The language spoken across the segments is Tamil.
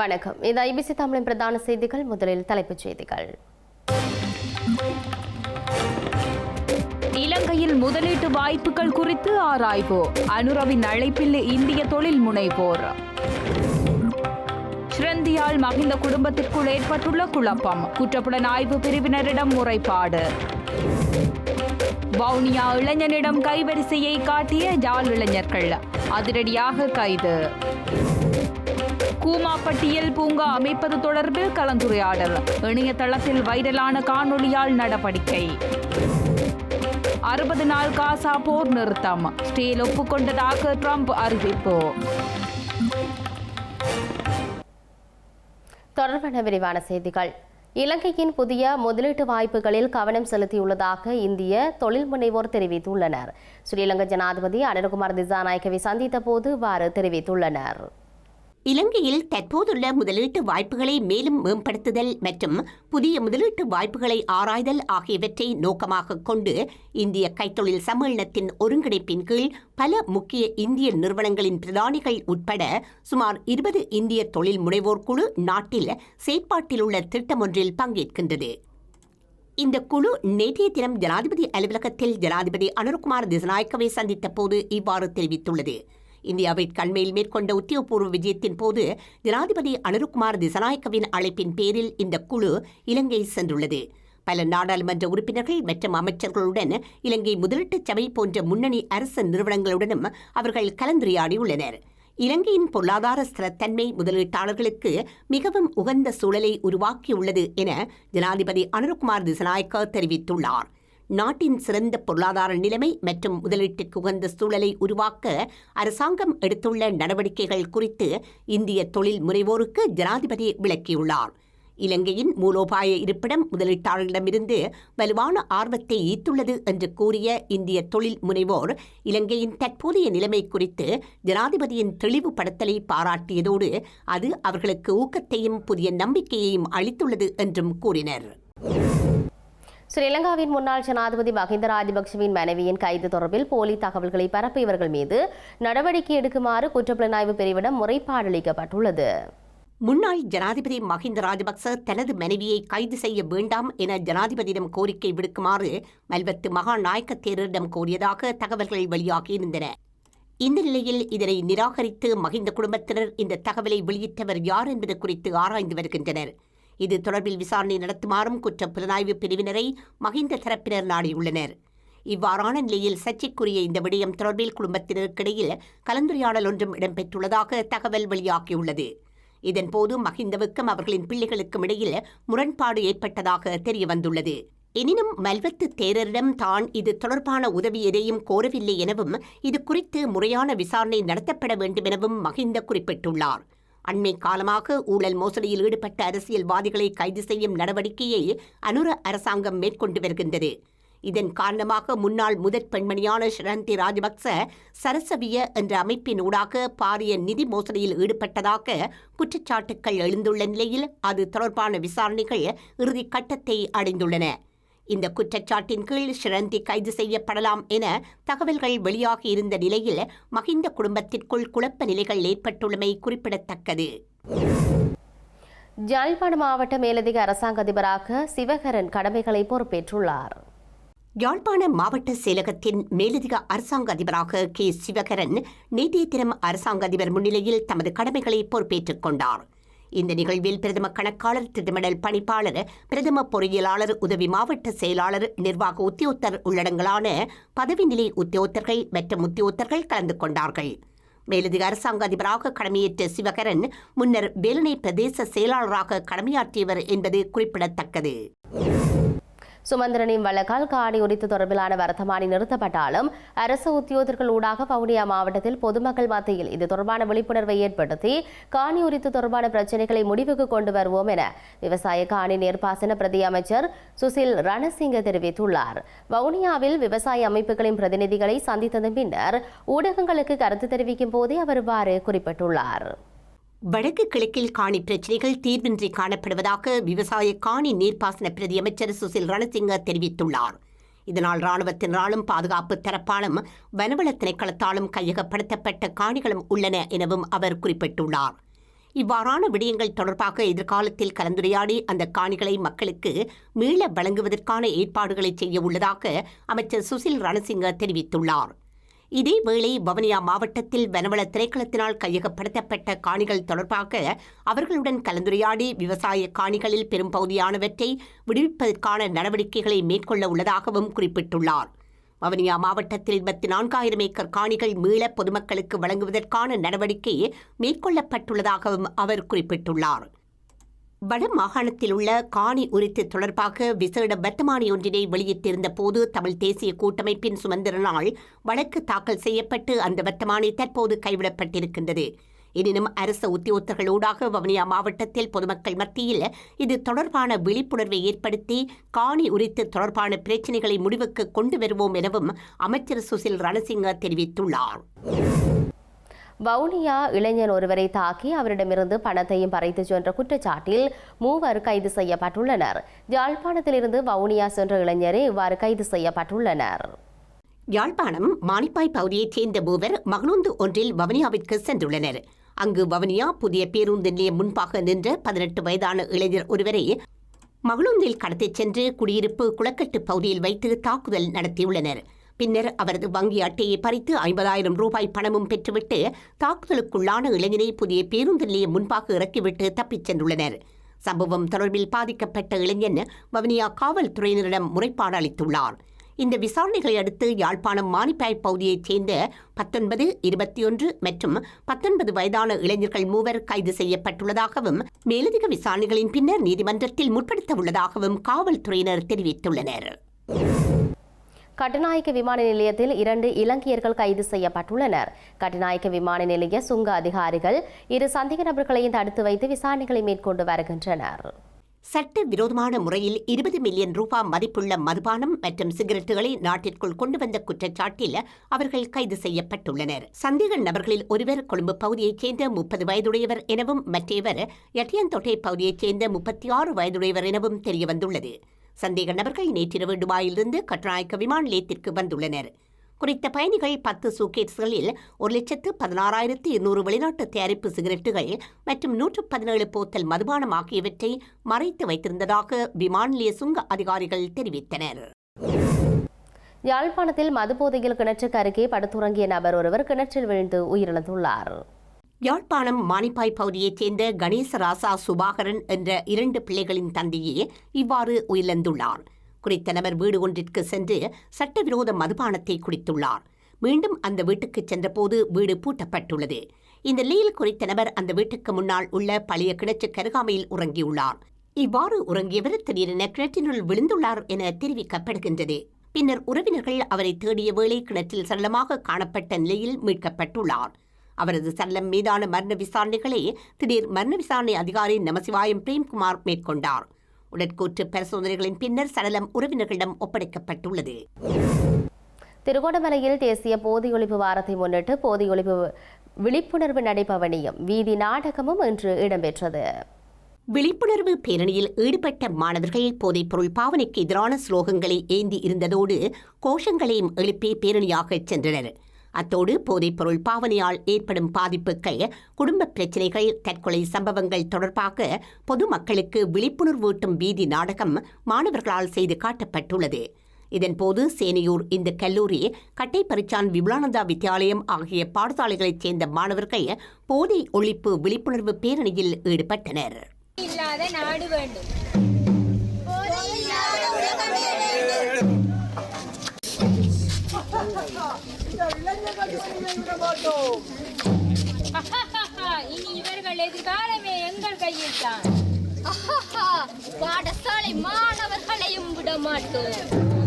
வணக்கம். இது ஐபிசி தமிழின் பிரதான செய்திகள். முதலில் தலைப்புச் செய்திகள். இலங்கையில் முதலீட்டு வாய்ப்புகள் குறித்து ஆராய்வு. அனுரவின் அழைப்பில் இந்திய தொழில் முனைவோர். ஸ்ரந்தியால் மகிந்த குடும்பத்திற்குள் ஏற்பட்டுள்ள குழப்பம். குற்றப்புலனாய்வு பிரிவினரிடம் முறைப்பாடு. வவுனியா இளைஞனிடம் கைவரிசையை காட்டிய ஜால் இளைஞர்கள். அதிரடியாக கைது. கூமாப்பட்டியில் பூங்கா அமைப்பது தொடர்பில் கலந்துரையாடல். இணையதளத்தில் வைரலான காணொளியால் நடவடிக்கை. அறுபது நாள் காசா போர் நிறுத்தம். ஸ்டீல் ஒப்புக்கொண்டதாக ட்ரம்ப் அறிவிப்பு. தொடர்பான விரிவான செய்திகள். இலங்கையின் புதிய முதலீட்டு வாய்ப்புகளில் கவனம் செலுத்தியுள்ளதாக இந்திய தொழில் முனைவோர் தெரிவித்துள்ளனர். ஸ்ரீலங்கா ஜனாதிபதி அனில்குமார் திசாநாயக்கவை சந்தித்த போது இவ்வாறு தெரிவித்துள்ளனர். இலங்கையில் தற்போதுள்ள முதலீட்டு வாய்ப்புகளை மேலும் மேம்படுத்துதல் மற்றும் புதிய முதலீட்டு வாய்ப்புகளை ஆராய்தல் ஆகியவற்றை நோக்கமாக கொண்டு இந்திய கைத்தொழில் சம்மேளனத்தின் ஒருங்கிணைப்பின் கீழ் பல முக்கிய இந்திய நிறுவனங்களின் பிரதானிகள் உட்பட சுமார் இருபது இந்திய தொழில் முனைவோர் குழு நாட்டில் செயற்பாட்டில் உள்ள திட்டம் ஒன்றில் பங்கேற்கின்றது. இந்த குழு நேற்றைய தினம் ஜனாதிபதி அலுவலகத்தில் ஜனாதிபதி அனுர்குமார் திசநாயக்கவை சந்தித்த போது இவ்வாறு தெரிவித்துள்ளது. இந்தியாவை கண்மையில் மேற்கொண்ட உத்தியோகபூர்வ விஜயத்தின் போது ஜனாதிபதி அனுருகுமார் திசநாயக்கவின் அழைப்பின் பேரில் இந்த குழு இலங்கை சென்றுள்ளது. பல நாடாளுமன்ற உறுப்பினர்கள் மற்றும் அமைச்சர்களுடன் இலங்கை முதலீட்டு சபை போன்ற முன்னணி அரசு நிறுவனங்களுடனும் அவர்கள் கலந்துரையாடியுள்ளனர். இலங்கையின் பொருளாதார ஸ்திரத்தன்மை முதலீட்டாளர்களுக்கு மிகவும் உகந்த சூழலை உருவாக்கியுள்ளது என ஜனாதிபதி அனுருக்குமார் திசநாயக்க தெரிவித்துள்ளார். நாட்டின் சிறந்த பொருளாதார நிலைமை மற்றும் முதலீட்டிற்கு உகந்த சூழலை உருவாக்க அரசாங்கம் எடுத்துள்ள நடவடிக்கைகள் குறித்து இந்திய தொழில் முனைவோருக்கு ஜனாதிபதி விளக்கியுள்ளார். இலங்கையின் மூலோபாய இருப்பிடம் முதலீட்டாளர்களிடமிருந்து வலுவான ஆர்வத்தை ஈர்த்துள்ளது என்று கூறிய இந்திய தொழில் முனைவோர் இலங்கையின் தற்போதைய நிலைமை குறித்து ஜனாதிபதியின் தெளிவுபடுத்தலை பாராட்டியதோடு அது அவர்களுக்கு ஊக்கத்தையும் புதிய நம்பிக்கையையும் அளித்துள்ளது என்றும் கூறினர். ஸ்ரீலங்காவின் முன்னாள் ஜனாதிபதி மஹிந்த ராஜபக்சவின் மனைவியின் கைது தொடர்பில் போலி தகவல்களை பரப்பியவர்கள் மீது நடவடிக்கை எடுக்குமாறு குற்றப்புலனாய்வு பிரிவிடம் முறைப்பாடு அளிக்கப்பட்டுள்ளது. முன்னாள் ஜனாதிபதி மஹிந்த ராஜபக்ச தனது மனைவியை கைது செய்ய வேண்டாம் என ஜனாதிபதியிடம் கோரிக்கை விடுக்குமாறு மல்வத்து மகாநாயக்க தேரரிடம் கோரியதாக தகவல்கள் வெளியாகியிருந்தன. இந்த நிலையில் இதனை நிராகரித்து மஹிந்த குடும்பத்தினர் இந்த தகவலை வெளியிட்டவர் யார் என்பது குறித்து ஆராய்ந்து வருகின்றனர். இது தொடர்பில் விசாரணை நடத்துமாறும் குற்ற புலனாய்வு பிரிவினரை மஹிந்த தரப்பினர் நாடியுள்ளனர். இவ்வாறான நிலையில் சர்ச்சைக்குரிய இந்த விடயம் தொடர்பில் குடும்பத்தினருக்கிடையில் கலந்துரையாடல் ஒன்றும் இடம்பெற்றுள்ளதாக தகவல் வெளியாகியுள்ளது. இதன்போது மஹிந்தவுக்கும் அவர்களின் பிள்ளைகளுக்கும் இடையில் முரண்பாடு ஏற்பட்டதாக தெரியவந்துள்ளது. எனினும் மல்வத்து தேரரிடம் தான் இது தொடர்பான உதவி எதையும் கோரவில்லை எனவும் இது குறித்து முறையான விசாரணை நடத்தப்பட வேண்டும் எனவும் மஹிந்த குறிப்பிட்டுள்ளார். அண்மை காலமாக ஊழல் மோசடியில் ஈடுபட்ட அரசியல்வாதிகளை கைது செய்யும் நடவடிக்கையை அனுர அரசாங்கம் மேற்கொண்டு வருகின்றது. இதன் காரணமாக முன்னாள் முதற் பெண்மணியான ஷரந்தி ராஜபக்ச சரசவிய என்ற அமைப்பின் ஊடாக பாரிய நிதி மோசடியில் ஈடுபட்டதாக குற்றச்சாட்டுக்கள் எழுந்துள்ள நிலையில் அது தொடர்பான விசாரணைகள் இறுதி கட்டத்தை அடைந்துள்ளன. இந்த குற்றச்சாட்டின் கீழ் ஷிரந்தி கைது செய்யப்படலாம் என தகவல்கள் வெளியாகி இருந்த நிலையில் மஹிந்த குடும்பத்திற்குள் குழப்ப நிலைகள் ஏற்பட்டுள்ளமை குறிப்பிடத்தக்கது. யாழ்ப்பாண மாவட்ட மேலதிக அரசாங்க அதிபராக சிவகரன் கடமைகளை பொறுப்பேற்றுள்ளார். யாழ்ப்பாண மாவட்ட செயலகத்தின் மேலதிக அரசாங்க அதிபராக கே சிவகரன் நேற்றைய தினம் அரசாங்க அதிபர் முன்னிலையில் தமது கடமைகளை பொறுப்பேற்றுக் கொண்டார். இந்த நிகழ்வில் பிரதம கணக்காளர் திட்டமிடல் பணிப்பாளர் பிரதம பொறியியலாளர் உதவி மாவட்ட செயலாளர் நிர்வாக உத்தியோகத்தர் உள்ளடங்கலான பதவி நிலை உத்தியோகத்தர்கள் மற்றும் உத்தியோகத்தர்கள் கலந்து கொண்டார்கள். மேலதிக அரசாங்க அதிபராக கடமையேற்ற சிவகரன் முன்னர் வேலனை பிரதேச செயலாளராக கடமையாற்றியவர் என்பது குறிப்பிடத்தக்கது. சுமந்திரனின் வழக்கால் காணி உரித்து தொடர்பிலான வர்த்தமானி நிறுத்தப்பட்டாலும் அரசு உத்தியோகர்கள் ஊடாக வவுனியா மாவட்டத்தில் பொதுமக்கள் மத்தியில் இது தொடர்பான விழிப்புணர்வை ஏற்படுத்தி காணி உரித்து தொடர்பான பிரச்சினைகளை முடிவுக்கு கொண்டு வருவோம் என விவசாய காணி நீர்ப்பாசன பிரதி அமைச்சர் சுசில் ரணசிங்க தெரிவித்துள்ளார். வவுனியாவில் விவசாய அமைப்புகளின் பிரதிநிதிகளை சந்தித்ததன் பின்னர் ஊடகங்களுக்கு கருத்து தெரிவிக்கும் போதே அவர் இவ்வாறு குறிப்பிட்டுள்ளார். வடக்கு கிழக்கில் காணி பிரச்சினைகள் தீர்வின்றி காணப்படுவதாக விவசாய காணி நீர்ப்பாசன பிரதி அமைச்சர் சுசில் ரணசிங்க தெரிவித்துள்ளார். இதனால் ராணுவத்தினராலும் பாதுகாப்பு தரப்பாலும் வனவள திணைக்களத்தாலும் கையகப்படுத்தப்பட்ட காணிகளும் உள்ளன எனவும் அவர் குறிப்பிட்டுள்ளார். இவ்வாறான விடயங்கள் தொடர்பாக எதிர்காலத்தில் கலந்துரையாடி அந்த காணிகளை மக்களுக்கு மீள வழங்குவதற்கான ஏற்பாடுகளை செய்ய உள்ளதாக அமைச்சர் சுசில் ரணசிங்க தெரிவித்துள்ளார். இதேவேளை வவுனியா மாவட்டத்தில் வனவள திரைக்களத்தினால் கையகப்படுத்தப்பட்ட காணிகள் தொடர்பாக அவர்களுடன் கலந்துரையாடி விவசாய காணிகளில் பெரும்பகுதியானவற்றை விடுவிப்பதற்கான நடவடிக்கைகளை மேற்கொள்ள உள்ளதாகவும் குறிப்பிட்டுள்ளார். வவுனியா மாவட்டத்தில் இருபத்தி நான்காயிரம் ஏக்கர் காணிகள் மீள பொதுமக்களுக்கு வழங்குவதற்கான நடவடிக்கை மேற்கொள்ளப்பட்டுள்ளதாகவும் அவர் குறிப்பிட்டுள்ளார். வட மாகாணத்தில் உள்ள காணி உரித்து தொடர்பாக விசேட வர்த்தமானி ஒன்றினை வெளியிட்டிருந்த போது தமிழ் தேசிய கூட்டமைப்பின் சுமந்திரனால் வழக்கு தாக்கல் செய்யப்பட்டு அந்த வர்த்தமானி தற்போது கைவிடப்பட்டிருக்கின்றது. எனினும் அரச உத்தியோகத்தர்களூடாக வவுனியா மாவட்டத்தில் பொதுமக்கள் மத்தியில் இது தொடர்பான விழிப்புணர்வை ஏற்படுத்தி காணி உரித்து தொடர்பான பிரச்சினைகளை முடிவுக்கு கொண்டு வருவோம் எனவும் அமைச்சர் சுசில் ரணசிங்க தெரிவித்துள்ளார். வவுனியா இளைஞர் ஒருவரை தாக்கி அவரிடமிருந்து பணத்தையும் பறித்து சென்ற குற்றச்சாட்டில் மூவர் கைது செய்யப்பட்டுள்ளனர். யாழ்ப்பாணத்திலிருந்து வவுனியா சென்ற இளைஞரே இவ்வாறு கைது செய்யப்பட்டுள்ளனர். யாழ்ப்பாணம் மானிப்பாய் பகுதியைச் சேர்ந்த மூவர் மகளுந்து ஒன்றில் வவுனியாவிற்கு சென்றுள்ளனர். அங்கு வவுனியா புதிய பேருந்து நிலையம் முன்பாக நின்ற பதினெட்டு வயதான இளைஞர் ஒருவரை மகளுந்தில் கடத்திச் சென்று குடியிருப்பு குளக்கட்டு பகுதியில் வைத்து தாக்குதல் நடத்தியுள்ளனர். பின்னர் அவரது வங்கி அட்டையை பறித்து ஐம்பதாயிரம் ரூபாய் பணமும் பெற்றுவிட்டு தாக்குதலுக்குள்ளான இளைஞனை புதிய பேருந்து நிலையம் முன்பாக இறக்கிவிட்டு தப்பிச் சென்றுள்ளனர். சம்பவம் தொடர்பில் பாதிக்கப்பட்ட இளைஞன் வவுனியா காவல்துறையினரிடம் முறைப்பாடு அளித்துள்ளார். இந்த விசாரணைகளை அடுத்து யாழ்ப்பாணம் மானிப்பாய் பகுதியைச் சேர்ந்த பத்தொன்பது இருபத்தி ஒன்று மற்றும் பத்தொன்பது வயதான இளைஞர்கள் மூவர் கைது செய்யப்பட்டுள்ளதாகவும் மேலதிக விசாரணைகளின் பின்னர் நீதிமன்றத்தில் முற்படுத்த உள்ளதாகவும் காவல்துறையினர் தெரிவித்துள்ளனர். கட்டுநாயக்க விமான நிலையத்தில் இரண்டு இலங்கையர்கள் கைது செய்யப்பட்டுள்ளனர். கட்டுநாயக்க விமான நிலைய சுங்க அதிகாரிகள் இரு சந்தேக நபர்களையும் தடுத்து வைத்து விசாரணைகளை மேற்கொண்டு வருகின்றனர். சட்ட விரோதமான முறையில் இருபது மில்லியன் ரூபாய் மதிப்புள்ள மதுபானம் மற்றும் சிகரெட்டுகளை நாட்டிற்குள் கொண்டு வந்த குற்றச்சாட்டில் அவர்கள் கைது செய்யப்பட்டுள்ளனர். சந்தேக நபர்களில் ஒருவர் கொழும்பு பகுதியைச் சேர்ந்த முப்பது வயதுடையவர் எனவும் மற்றவர் எட்டியந்தொட்டை பகுதியைச் சேர்ந்த முப்பத்தி ஆறு வயதுடையவர் எனவும் தெரியவந்துள்ளது. சந்தேக நபர்கள் நேற்றிரவு துபாயிலிருந்து கட்டுநாயக்க விமான நிலையத்திற்கு வந்துள்ளனர். குறித்த பயணிகள் பத்து சூக்கேட்ஸ்களில் ஒரு லட்சத்து பதினாறாயிரத்து இருநூறு வெளிநாட்டு தயாரிப்பு சிகரெட்டுகள் மற்றும் நூற்று பதினேழு போத்தல் மதுபானம் ஆகியவற்றை மறைத்து வைத்திருந்ததாக விமான நிலைய சுங்க அதிகாரிகள் தெரிவித்தனர். யாழ்ப்பாணத்தில் மதுபோதையில் கிணற்றுக்கு அருகே படுத்துறங்கிய நபர் ஒருவர் கிணற்றில் விழுந்து உயிரிழந்துள்ளார். யாழ்ப்பாணம் மானிப்பாய் பகுதியைச் சேர்ந்த கணேசராசா சுபாகரன் என்ற இரண்டு பிள்ளைகளின் தந்தையே இவ்வாறு உயிரிழந்துள்ளார். குறித்த நபர் வீடு ஒன்றிற்கு சென்று சட்டவிரோத மதுபானத்தை குடித்துள்ளார். மீண்டும் அந்த வீட்டுக்கு சென்றபோது வீடு பூட்டப்பட்டுள்ளது. இந்த நிலையில் குறித்த நபர் அந்த வீட்டுக்கு முன்னால் உள்ள பழைய கிணற்று கருகாமையில் உறங்கியுள்ளார். இவ்வாறு உறங்கியவர் திடீரென கிணற்றினுள் விழுந்துள்ளார் என தெரிவிக்கப்படுகின்றது. பின்னர் உறவினர்கள் அவரை தேடிய வேளை கிணற்றில் சரளமாக காணப்பட்ட நிலையில் மீட்கப்பட்டுள்ளார். அவரது சடலம் மீதான மரண விசாரணைகளை திடீர் மரண விசாரணை அதிகாரி நமசிவாயம் பிரேம்குமார் மேற்கொண்டார். உடற்கூற்று பரிசோதனைகளின் பின்னர் சடலம் உறவினர்களிடம் ஒப்படைக்கப்பட்டுள்ளது. திருகோணமலையில் தேசிய போதையொழிப்பு வாரத்தை முன்னிட்டு போதையொழிப்பு விழிப்புணர்வு நடைபவனியும் வீதி நாடகமும் இன்று இடம்பெற்றது. விழிப்புணர்வு பேரணியில் ஈடுபட்ட மாணவர்கள் போதைப்பொருள் பாவனைக்கு எதிரான ஸ்லோகங்களை ஏந்தி இருந்ததோடு கோஷங்களையும் எழுப்பி பேரணியாகச் சென்றனர். அத்தோடு போதைப்பொருள் பாவனையால் ஏற்படும் பாதிப்புகள் குடும்ப பிரச்சினைகள் தற்கொலை சம்பவங்கள் தொடர்பாக பொதுமக்களுக்கு விழிப்புணர்வூட்டும் வீதி நாடகம் மாணவர்களால் செய்து காட்டப்பட்டுள்ளது. இதன்போது சேனையூர் இந்த கல்லூரி கட்டைப்பரிச்சான் விபுலானந்தா வித்யாலயம் ஆகிய பாடசாலைகளைச் சேர்ந்த மாணவர்கள் போதை ஒழிப்பு விழிப்புணர்வு பேரணியில் ஈடுபட்டனர். இல்லாத நாடு வேண்டும். இனி இவர்கள் எதிர்காலமே எங்கள் கையில் தான் பாடசாலை மாணவர்களையும் விட மாட்டோம்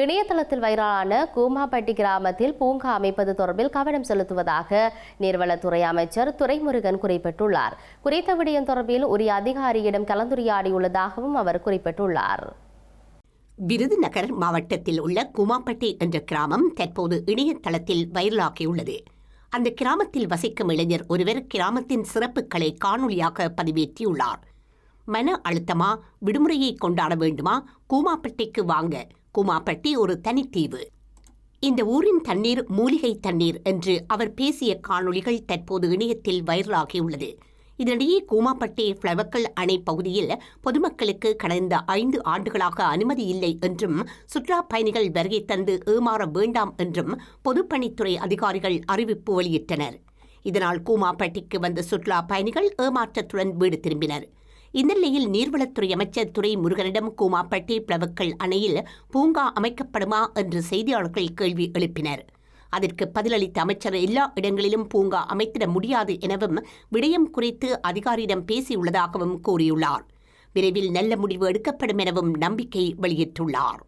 இணையதளத்தில் வைரலான கூமாப்பட்டி கிராமத்தில் பூங்கா அமைப்பது தொடர்பில் கவனம் செலுத்துவதாக நீர்வளத்துறை அமைச்சர் துரைமுருகன் குறிப்பிட்டுள்ளார். குறித்த விடயம் தொடர்பில் உரிய அதிகாரியிடம் கலந்துரையாடியுள்ளதாகவும் அவர் குறிப்பிட்டுள்ளார். விருதுநகர் மாவட்டத்தில் உள்ள குமாப்பட்டி என்ற கிராமம் தற்போது இணையதளத்தில் வைரலாகியுள்ளது. அந்த கிராமத்தில் வசிக்கும் இளைஞர் ஒருவர் கிராமத்தின் சிறப்புகளை காணொளியாக பதிவேற்றியுள்ளார். மன அழுத்தமா விடுமுறையை கொண்டாட வேண்டுமா கூமாப்பட்டிக்கு வாங்க குமாப்பட்டி ஒரு தனித்தீவு. இந்த ஊரின் தண்ணீர் மூலிகை தண்ணீர் என்று அவர் பேசிய காணொளிகள் தற்போது இணையத்தில் வைரலாகியுள்ளது. இதனிடையே கூமாப்பட்டி ஃப்ளவக்கல் அணை பகுதியில் பொதுமக்களுக்கு கடந்த ஐந்து ஆண்டுகளாக அனுமதி இல்லை என்றும் சுற்றுலா பயணிகள் வருகை தந்து ஏமாற வேண்டாம் என்றும் பொதுப்பணித்துறை அதிகாரிகள் அறிவிப்பு வெளியிட்டனர். இதனால் கூமாப்பட்டிக்கு வந்த சுற்றுலா பயணிகள் ஏமாற்றத்துடன் வீடு திரும்பினர். இந்நிலையில் நீர்வளத்துறை அமைச்சர் துரை முருகனிடம் கூமாப்பட்டி பிளவுக்கள் அணையில் பூங்கா அமைக்கப்படுமா என்று செய்தியாளர்கள் கேள்வி எழுப்பினர். அதற்கு பதிலளித்த அமைச்சர் எல்லா இடங்களிலும் பூங்கா அமைத்திட முடியாது எனவும் விடயம் குறித்து அதிகாரியிடம் பேசியுள்ளதாகவும் கூறியுள்ளார். விரைவில் நல்ல முடிவு எடுக்கப்படும் எனவும் நம்பிக்கை வெளியிட்டுள்ளார்.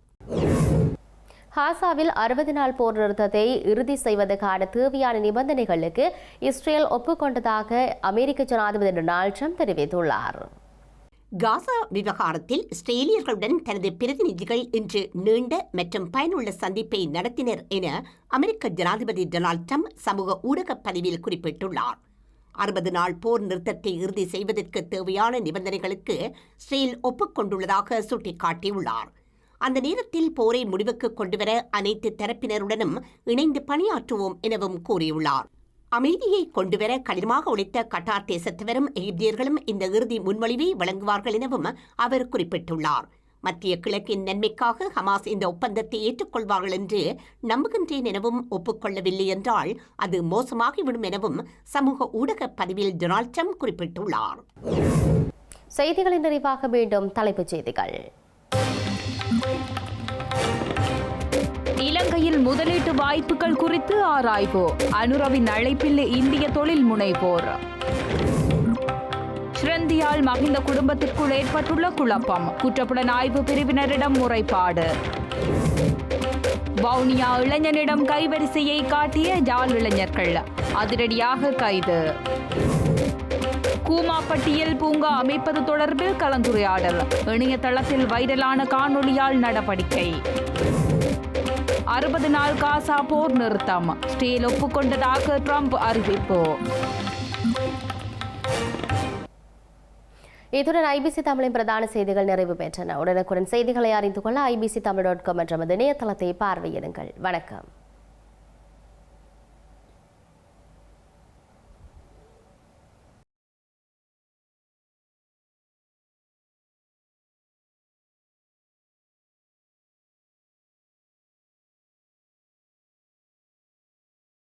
ஹாசாவில் அறுபது நாள் போர் நிறுத்தத்தை இறுதி செய்வதற்கான தேவையான நிபந்தனைகளுக்கு இஸ்ரேல் ஒப்புக்கொண்டதாக அமெரிக்க ஜனாதிபதி டொனால்ட் ட்ரம்ப் தெரிவித்துள்ளார். காசா விவகாரத்தில் இஸ்ரேலியர்களுடன் தனது பிரதிநிதிகள் இன்று நீண்ட மற்றும் பயனுள்ள சந்திப்பை நடத்தினர் என அமெரிக்க ஜனாதிபதி டொனால்ட் ட்ரம்ப் சமூக ஊடகப் பதிவில் குறிப்பிட்டுள்ளார். அறுபது நாள் போர் நிறுத்தத்தை இறுதி செய்வதற்கு தேவையான நிபந்தனைகளுக்கு இஸ்ரேல் ஒப்புக்கொண்டுள்ளதாக சுட்டிக்காட்டியுள்ளார். அந்த நேரத்தில் போரை முடிவுக்கு கொண்டுவர அனைத்து தரப்பினருடனும் இணைந்து பணியாற்றுவோம் எனவும் கூறியுள்ளார். அமைதியை கொண்டுவர கடினமாக உழைத்த கட்டார் தேசத்தவரும் எகிப்தியர்களும் இந்த இறுதி முன்மொழிவை வழங்குவார்கள் எனவும் அவர் குறிப்பிட்டுள்ளார். மத்திய கிழக்கின் நன்மைக்காக ஹமாஸ் இந்த ஒப்பந்தத்தை ஏற்றுக்கொள்வார்கள் என்று நம்புகின்றேன் எனவும் ஒப்புக்கொள்ளவில்லை என்றால் அது மோசமாகிவிடும் எனவும் சமூக ஊடக பதிவில் டொனால்ட் ட்ரம்ப் குறிப்பிட்டுள்ளார். செய்திகளின் நிறைவாக மீண்டும் தலைப்புச் செய்திகள். முதலீட்டு வாய்ப்புகள் குறித்து ஆராய்வு. அனுரவின் அழைப்பில் இந்திய தொழில் முனைவோர். ஸ்ரந்தியால் மகிந்த குடும்பத்திற்குள் ஏற்பட்டுள்ள குழப்பம். குற்றப்புலனாய்வு பிரிவினரிடம் முறைப்பாடு. வவுனியா இளைஞனிடம் கைவரிசையை காட்டிய ஜால் இளைஞர்கள். அதிரடியாக கைது. கூமாப்பட்டியில் பூங்கா அமைப்பது தொடர்பில் கலந்துரையாடல். இணையதளத்தில் வைரலான காணொலியால் நடவடிக்கை. அறுபது நாள் காசா போர் நிறுத்தம். ஸ்டீல் ஒப்புக்கொண்டதாக ட்ரம்ப் அறிவிப்பு. இத்துடன் ஐபிசி தமிழின் பிரதான செய்திகள் நிறைவு பெற்றன. உடனுக்குடன் செய்திகளை அறிந்து கொள்ள ஐபிசி தமிழ் டாட் காம் என்ற நமது இணையதளத்தை பார்வையிடுங்கள். வணக்கம்.